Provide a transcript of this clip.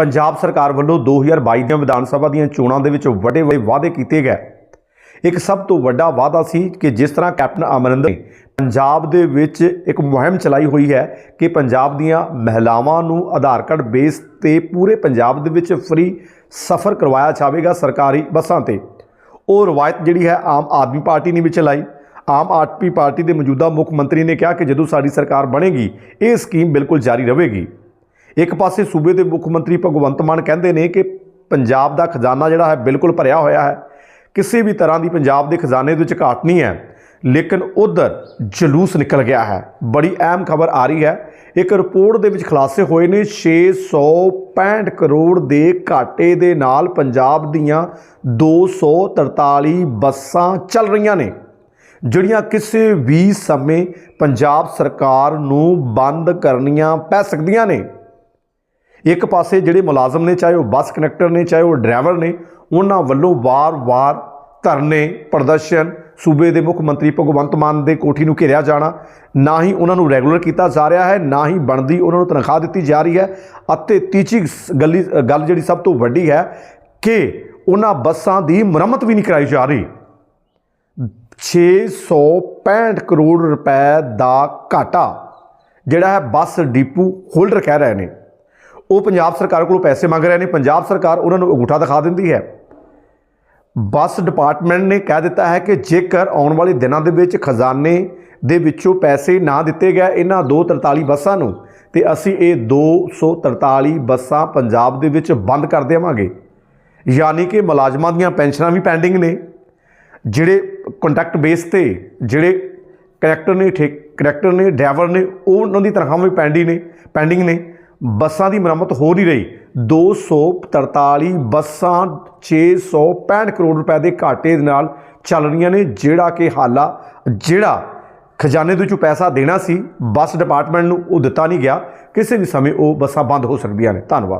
ਪੰਜਾਬ ਸਰਕਾਰ ਵੱਲੋਂ 2022 ਦੀਆਂ ਵਿਧਾਨ ਸਭਾ ਦੀਆਂ ਚੋਣਾਂ ਦੇ ਵਿੱਚ ਵੱਡੇ ਵੱਡੇ ਵਾਅਦੇ ਕੀਤੇ ਗਏ। ਇੱਕ ਸਭ ਤੋਂ ਵੱਡਾ ਵਾਅਦਾ ਸੀ ਕਿ ਜਿਸ ਤਰ੍ਹਾਂ ਕੈਪਟਨ ਅਮਰਿੰਦਰ ਨੇ ਪੰਜਾਬ ਦੇ ਵਿੱਚ ਇੱਕ ਮੁਹਿੰਮ ਚਲਾਈ ਹੋਈ ਹੈ ਕਿ ਪੰਜਾਬ ਦੀਆਂ ਮਹਿਲਾਵਾਂ ਨੂੰ ਆਧਾਰ ਕਾਰਡ ਬੇਸ ਤੇ ਪੂਰੇ ਪੰਜਾਬ ਦੇ ਵਿੱਚ ਫ੍ਰੀ ਸਫ਼ਰ ਕਰਵਾਇਆ ਜਾਵੇਗਾ ਸਰਕਾਰੀ ਬੱਸਾਂ ਤੇ। ਉਹ ਰਵਾਇਤ ਜਿਹੜੀ ਹੈ ਆਮ ਆਦਮੀ ਪਾਰਟੀ ਨੇ ਵੀ ਚਲਾਈ। ਆਮ ਆਦਮੀ ਪਾਰਟੀ ਦੇ ਮੌਜੂਦਾ ਮੁੱਖ ਮੰਤਰੀ ਨੇ ਕਿਹਾ ਕਿ ਜਦੋਂ ਸਾਡੀ ਸਰਕਾਰ ਬਣੇਗੀ, ਇਹ ਸਕੀਮ ਬਿਲਕੁਲ ਜਾਰੀ ਰਹੇਗੀ। ਇੱਕ ਪਾਸੇ ਸੂਬੇ ਦੇ ਮੁੱਖ ਮੰਤਰੀ ਭਗਵੰਤ ਮਾਨ ਕਹਿੰਦੇ ਨੇ ਕਿ ਪੰਜਾਬ ਦਾ ਖਜ਼ਾਨਾ ਜਿਹੜਾ ਹੈ ਬਿਲਕੁਲ ਭਰਿਆ ਹੋਇਆ ਹੈ। ਕਿਸੇ ਵੀ ਤਰ੍ਹਾਂ ਦੀ ਪੰਜਾਬ ਦੇ ਖਜ਼ਾਨੇ ਦੇ ਵਿੱਚ ਘਾਟ ਨਹੀਂ ਹੈ। ਲੇਕਿਨ ਉਧਰ ਜਲੂਸ ਨਿਕਲ ਗਿਆ ਹੈ। ਬੜੀ ਅਹਿਮ ਖਬਰ ਆ ਰਹੀ ਹੈ। ਇੱਕ ਰਿਪੋਰਟ ਦੇ ਵਿੱਚ ਖੁਲਾਸੇ ਹੋਏ ਨੇ 665 ਕਰੋੜ ਦੇ ਘਾਟੇ ਦੇ ਨਾਲ ਪੰਜਾਬ ਦੀਆਂ 243 ਬੱਸਾਂ ਚੱਲ ਰਹੀਆਂ ਨੇ, ਜਿਹੜੀਆਂ ਕਿਸੇ ਵੀ ਸਮੇਂ ਪੰਜਾਬ ਸਰਕਾਰ ਨੂੰ ਬੰਦ ਕਰਨੀਆਂ ਪੈ ਸਕਦੀਆਂ ਨੇ। ਇੱਕ ਪਾਸੇ ਜਿਹੜੇ ਮੁਲਾਜ਼ਮ ਨੇ, ਚਾਹੇ ਉਹ ਬੱਸ ਕਨੈਕਟਰ ਨੇ, ਚਾਹੇ ਉਹ ਡਰਾਈਵਰ ਨੇ, ਉਹਨਾਂ ਵੱਲੋਂ ਵਾਰ-ਵਾਰ ਧਰਨੇ, ਪ੍ਰਦਰਸ਼ਨ, ਸੂਬੇ ਦੇ ਮੁੱਖ ਮੰਤਰੀ ਭਗਵੰਤ ਮਾਨ ਦੇ ਕੋਠੀ ਨੂੰ ਘੇਰਿਆ ਜਾਣਾ, ਨਾ ਹੀ ਉਹਨਾਂ ਨੂੰ ਰੈਗੂਲਰ ਕੀਤਾ ਜਾ ਰਿਹਾ ਹੈ, ਨਾ ਹੀ ਬਣਦੀ ਉਹਨਾਂ ਨੂੰ ਤਨਖਾਹ ਦਿੱਤੀ ਜਾ ਰਹੀ ਹੈ। ਅਤੇ ਤੀਜੀ ਸ- ਗੱਲੀ, ਗੱਲ ਜਿਹੜੀ ਸਭ ਤੋਂ ਵੱਡੀ ਹੈ ਕਿ ਉਹਨਾਂ ਬੱਸਾਂ ਦੀ ਮੁਰੰਮਤ ਵੀ ਨਹੀਂ ਕਰਾਈ ਜਾ ਰਹੀ। 665 ਕਰੋੜ ਰੁਪਏ ਦਾ ਘਾਟਾ ਜਿਹੜਾ ਹੈ ਬੱਸ ਡੀਪੂ ਹੋਲਡਰ ਕਹਿ ਰਹੇ ਨੇ। ਉਹ ਪੰਜਾਬ ਸਰਕਾਰ ਕੋਲੋਂ ਪੈਸੇ ਮੰਗ ਰਹੇ ਨੇ, ਪੰਜਾਬ ਸਰਕਾਰ ਉਹਨਾਂ ਨੂੰ ਅੰਗੂਠਾ ਦਿਖਾ ਦਿੰਦੀ ਹੈ। ਬੱਸ ਡਿਪਾਰਟਮੈਂਟ ਨੇ ਕਹਿ ਦਿੱਤਾ ਹੈ ਕਿ ਜੇਕਰ ਆਉਣ ਵਾਲੇ ਦਿਨਾਂ ਦੇ ਵਿੱਚ ਖਜ਼ਾਨੇ ਦੇ ਵਿੱਚੋਂ ਪੈਸੇ ਨਾ ਦਿੱਤੇ ਗਏ ਇਹਨਾਂ 243 ਬੱਸਾਂ ਨੂੰ, ਤੇ ਅਸੀਂ ਇਹ 243 ਬੱਸਾਂ ਪੰਜਾਬ ਦੇ ਵਿੱਚ ਬੰਦ ਕਰ ਦੇਵਾਂਗੇ। ਯਾਨੀ ਕਿ ਮੁਲਾਜ਼ਮਾਂ ਦੀਆਂ ਪੈਨਸ਼ਨਾਂ ਵੀ ਪੈਂਡਿੰਗ ਨੇ। ਜਿਹੜੇ ਕੰਟਰੈਕਟ ਬੇਸ ਤੇ, ਜਿਹੜੇ ਕਰੈਕਟਰ ਨੇ ਠੇਕ ਕਰੈਕਟਰ ਨੇ, ਡਰਾਈਵਰ ਨੇ, ਉਹ ਉਹਨਾਂ ਦੀ ਤਨਖਾਹਾਂ ਵੀ ਪੈਂਡਿੰਗ ਨੇ ਪੈਂਡਿੰਗ ਨੇ। ਬੱਸਾਂ ਦੀ ਮੁਰੰਮਤ ਹੋ ਨਹੀਂ ਰਹੀ। 243 ਬੱਸਾਂ 665 ਕਰੋੜ ਰੁਪਏ ਦੇ ਘਾਟੇ ਦੇ ਨਾਲ ਚੱਲ ਰਹੀਆਂ ਨੇ, ਜਿਹੜਾ ਕਿ ਹਾਲਾ, ਜਿਹੜਾ ਖਜ਼ਾਨੇ ਦੇ ਵਿੱਚੋਂ ਪੈਸਾ ਦੇਣਾ ਸੀ, ਬੱਸ ਡਿਪਾਰਟਮੈਂਟ ਨੂੰ ਉਹ ਦਿੱਤਾ ਨਹੀਂ ਗਿਆ। ਕਿਸੇ ਵੀ ਸਮੇਂ ਉਹ ਬੱਸਾਂ ਬੰਦ ਹੋ ਸਕਦੀਆਂ ਨੇ। ਧੰਨਵਾਦ।